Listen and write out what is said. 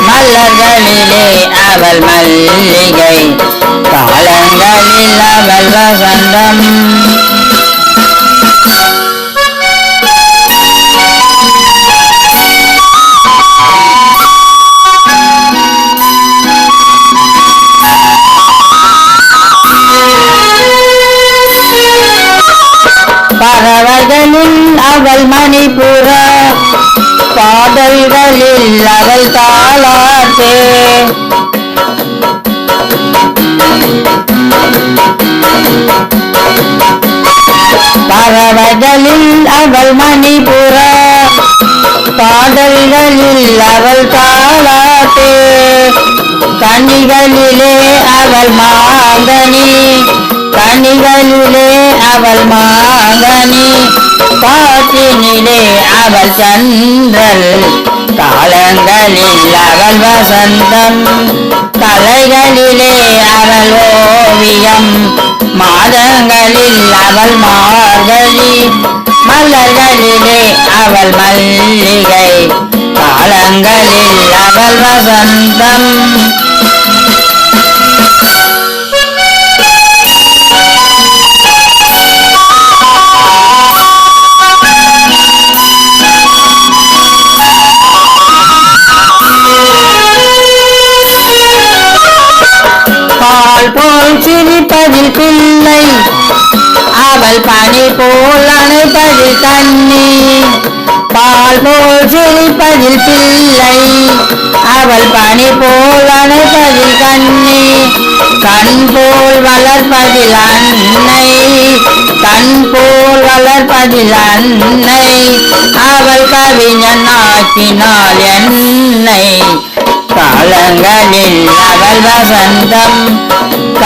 மலர்களிலே அவள் மல்லிகை காலங்களில் அவள் வசந்தம். பறவைகளில் அவள் மணிப்பூர் பாடல்களில் அவள் தாளாட்டே பரவதலில் அவள் மணிப்புற பாடல்களில் அவள் தாளாட்டே கனிகளிலே அவள் மாங்கனி கனிகளிலே அவள் மாங்கனி காற்றினிலே அவள் சந்திரல் காலங்களில் அவள் வசந்தம் கலைகளிலே அவள் ஓவியம். மாதங்களில் அவள் மார்கழி மலர்களிலே அவள் மல்லிகை. காலங்களில் அவள் வசந்தம் மனதில் பிள்ளை அவள் பனி போல் அணைப்பதில் தண்ணி பால் போல் சிரிப்பதில் பிள்ளை. அவள் பனி போல் அணைப்பதில் கண்ணி கண் போல் வளர்ப்பதில் அன்னை. கண் போல் வளர்ப்பதில் அன்னை. அவள் கவிஞன் ஆக்கினாள் என்னை. காலங்களில் அவள் வசந்தம்